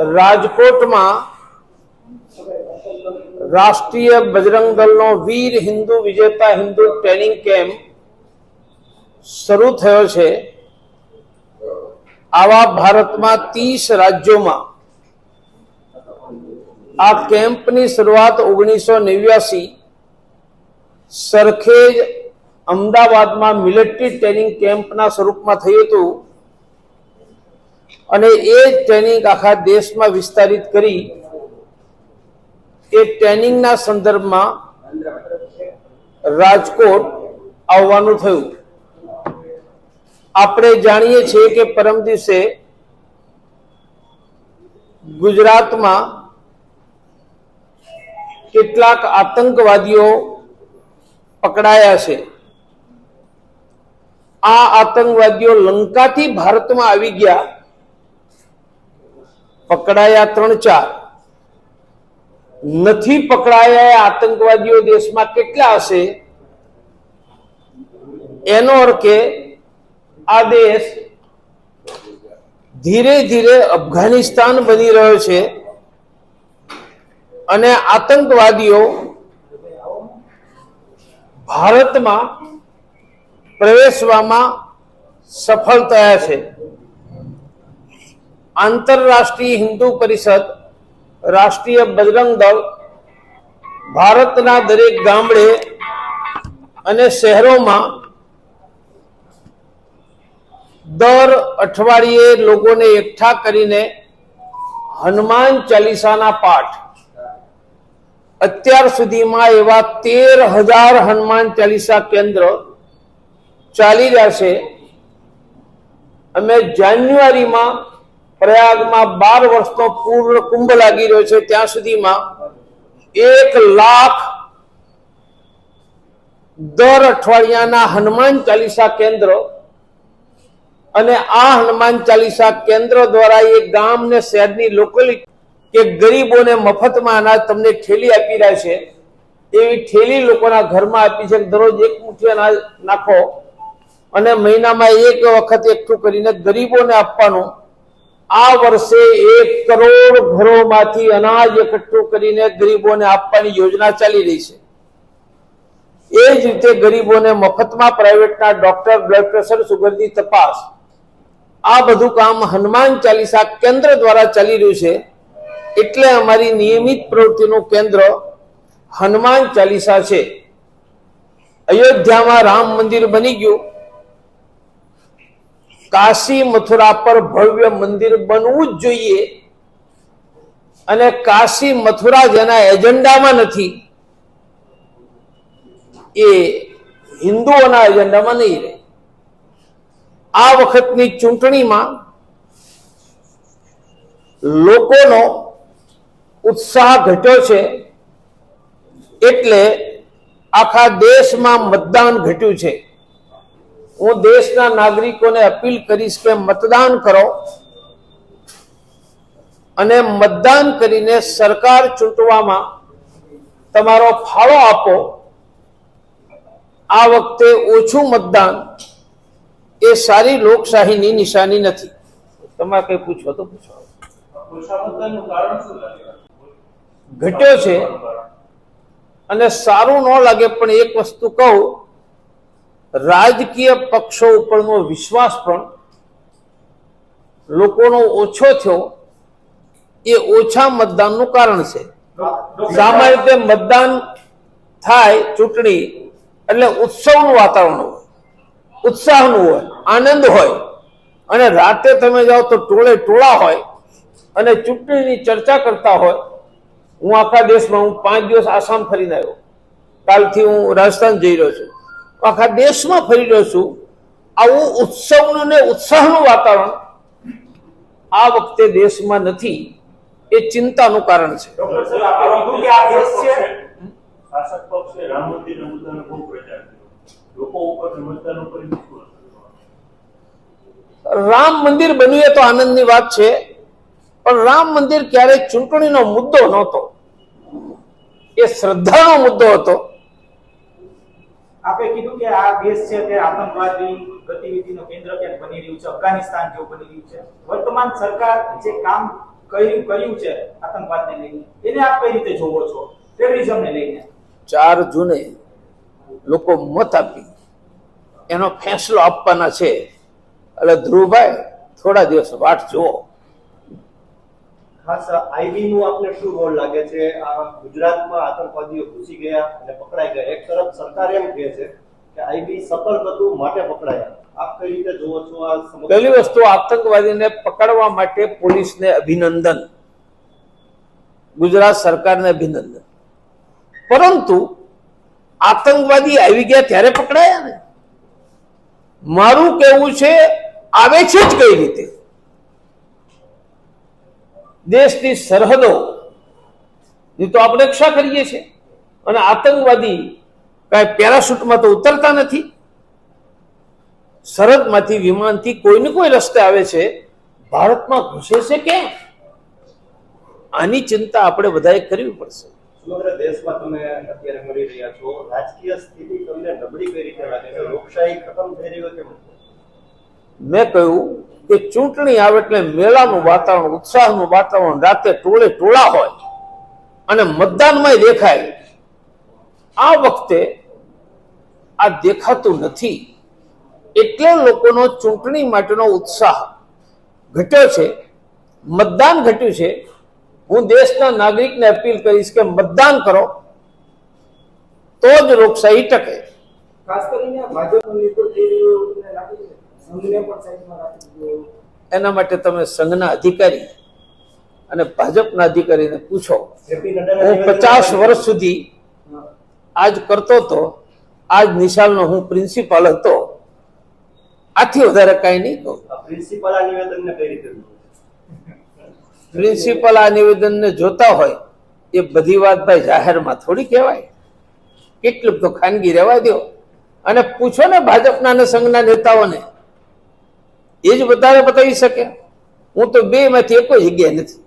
રાજકોટમાં રાષ્ટ્રીય બજરંગ દળનો વીર હિન્દુ વિજેતા હિન્દુ ટ્રેનિંગ કેમ્પ શરૂ થયો છે. આવા ભારતમાં ત્રીસ રાજ્યોમાં આ કેમ્પની શરૂઆત ઓગણીસો નેવ્યાસી સરખેજ અમદાવાદમાં મિલિટરી ટ્રેનિંગ કેમ્પના સ્વરૂપમાં થયું હતું. અને એ ટ્રેનિંગ આખા દેશમાં વિસ્તારિત કરી એ ટ્રેનિંગના સંદર્ભમાં રાજકોટ આવવાનું થયું. આપણે જાણીએ છીએ કે પરમ દિવસે ગુજરાતમાં કેટલાક આતંકવાદીઓ પકડાયા છે. આ આતંકવાદીઓ લંકાથી ભારતમાં આવી ગયા પકડાયા ત્રણ ચાર. નથી પકડાયા આતંકવાદીઓ દેશમાં કેટલા હશે? એનો અર્થ આ દેશ ધીરે ધીરે અફઘાનિસ્તાન બની રહ્યો છે અને આતંકવાદીઓ ભારતમાં પ્રવેશવામાં સફળ થયા છે. આંતરરાષ્ટ્રીય હિન્દુ પરિષદ, રાષ્ટ્રીય બજરંગ દળ, ભારતના દરેક ગામડે અને શહેરોમાં દર અઠવાડિયે લોકોને એકઠા કરીને હનુમાન ચાલીસાના પાઠ. અત્યાર સુધીમાં એવા તેર હજાર હનુમાન ચાલીસા કેન્દ્ર ચાલી રહ્યા છે. અમે જાન્યુઆરીમાં પ્રયાગમાં બાર વર્ષનો પૂર્ણ કુંભ લાગી રહ્યો છે. ત્યાં સુધીમાં એક લાખ દર અઠવાડિયાના હનુમાન ચાલીસા કેન્દ્ર અને આ હનુમાન ચાલીસા કેન્દ્ર દ્વારા એ ગામ ને શહેરની લોકલી કે ગરીબોને મફતમાં અનાજ તમને ઠેલી આપી રહ્યા છે. એવી ઠેલી લોકોના ઘરમાં આપી છે. દરરોજ એક મુઠ્ઠી અનાજ નાખો અને મહિનામાં એક વખત એકઠું કરીને ગરીબોને આપવાનું આ વર્ષે એક કરોડ ઘરોમાંથી અનાજ એકઠું કરીને ગરીબોને આપવાની યોજના ચાલી રહી છે. એ જ રીતે ગરીબોને મફતમાં પ્રાઇવેટના ડોક્ટર, બ્લડ પ્રેશર સુગરની તપાસ. આ બધું કામ હનુમાન ચાલીસા કેન્દ્ર દ્વારા ચાલી રહ્યું છે. એટલે અમારી નિયમિત પ્રવૃત્તિનું કેન્દ્ર હનુમાન ચાલીસા છે. અયોધ્યામાં રામ મંદિર બની ગયું. કાશી મથુરા પર ભવ્ય મંદિર બનવું જ જોઈએ. અને કાશી મથુરા જેના એજન્ડામાં નથી, એ હિન્દુઓના એજન્ડામાં નહીં રહે. આ વખતની ચૂંટણીમાં લોકોનો ઉત્સાહ ઘટ્યો છે, એટલે આખા દેશમાં મતદાન ઘટ્યું છે. હું દેશના નાગરિકોને અપીલ કરીશ કે મતદાન કરો અને મતદાન કરીને સરકાર ચૂંટવામાં તમારો ફાળો આપો. આ વખતે ઓછું મતદાન એ સારી લોકશાહીની નિશાની નથી. તમારે કઈ પૂછો તો પૂછો. ઘટ્યો છે અને સારું ન લાગે પણ એક વસ્તુ કહું રાજકીય પક્ષો ઉપરનો વિશ્વાસ પણ લોકોનો ઓછો થયો. એ ઓછા મતદાનનું કારણ છે. સામાન્ય રીતે મતદાન થાય ચૂંટણી એટલે ઉત્સવનું વાતાવરણ હોય, ઉત્સાહનું હોય, આનંદ હોય. અને રાતે તમે જાઓ તો ટોળે ટોળા હોય અને ચૂંટણીની ચર્ચા કરતા હોય. હું આખા દેશમાં, હું પાંચ દિવસ આસામ ફરીને આવ્યો. કાલથી હું રાજસ્થાન જઈ રહ્યો છું. આખા દેશમાં ફરી રહ્યો છું. આવું ઉત્સવનું ને ઉત્સાહનું વાતાવરણ આ વખતે દેશમાં નથી. એ ચિંતાનું કારણ છે. રામ મંદિર બન્યું એ તો આનંદની વાત છે. પણ રામ મંદિર ક્યારેય ચૂંટણીનો મુદ્દો નહોતો. એ શ્રદ્ધાનો મુદ્દો હતો. આપે કીધું કે આ દેશ છે તે આતંકવાદી ગતિવિધિનો કેન્દ્ર ક્યાંક બની રહ્યું છે? અફઘાનિસ્તાન જેવું બની રહ્યું છે. વર્તમાન સરકાર જે કામ કર્યું કર્યું છે, આતંકવાદને લઈને, એને આપ કઈ રીતે જોવો છો? ટેરરિઝમને લઈને. ચાર જૂને લોકો મત આપી. એનો ફેંસલો આપવાના છે. એટલે ધ્રુવભાઈ, થોડા દિવસ વાટ જુઓ. ખાસ આઈબી નું આપને શું રોલ લાગે છે? આ ગુજરાતમાં આતંકવાદીઓ ઘૂસી ગયા અને પકડાઈ એક તરફ સરકાર એમ કે આઈબી સફળ હતું, માટે પકડાયા. આપ કઈ રીતે જોવો પકડવા માટે પોલીસને અભિનંદન. ગુજરાત સરકારને અભિનંદન. પરંતુ આતંકવાદી આવી ગયા ત્યારે પકડાયા ને. મારું કહેવું છે, આવે છે જ કઈ રીતે? દેશની સરહદો ની તો આપણે રક્ષા કરીએ છીએ. અને આતંકવાદી કાંઈ પેરાશૂટમાં તો ઉતરતા નથી. સરહદમાંથી વિમાનથી કોઈને કોઈ રસ્તે આવે છે. ભારતમાં ઘૂસે છે કેમ? આની ચિંતા આપણે બધાએ કરવી પડશે. સમગ્ર દેશમાં તમે અત્યારે મળી રહ્યા છો. રાજકીય સ્થિતિ તમને નબળી કઈ રીતે લાગે છે? લોકશાહી ખતમ થઈ રહી હોય મેં કહ્યું કે ચૂંટણી આવે એટલે મેળાનું વાતાવરણ, ઉત્સાહનું વાતાવરણ રાતે ટોળે ટોળા હોય અને મતદાનમાં દેખાય. આ વખતે આ દેખાતું નથી. એટલે લોકોનો ચૂંટણી માટેનો ઉત્સાહ ઘટ્યો છે. મતદાન ઘટ્યું છે. હું દેશના નાગરિકને અપીલ કરીશ કે મતદાન કરો. તો જ લોકશાહી ટકે. ખાસ કરીને ભાજપનો નેતૃત્વ એના માટે તમે સંઘના અધિકારી અને ભાજપના અધિકારીને પૂછો. હું પચાસ વર્ષ સુધી આજ કરતો હતો આજ નિશાલનો હું પ્રિન્સિપાલ હતો. આથી વધારે કાંઈ નહીં કહું. આ આ નિવેદનને કઈ રીતે પ્રિન્સિપલ આ નિવેદનને જોતા હોય એ બધી વાત ભાઈ જાહેરમાં થોડી કહેવાય. કેટલું તો ખાનગી રહેવા દો અને પૂછો ને ભાજપના અને સંઘના નેતાઓને એ જ વધારે બતાવી શકે. હું તો બે માંથી એક જગ્યાએ નથી.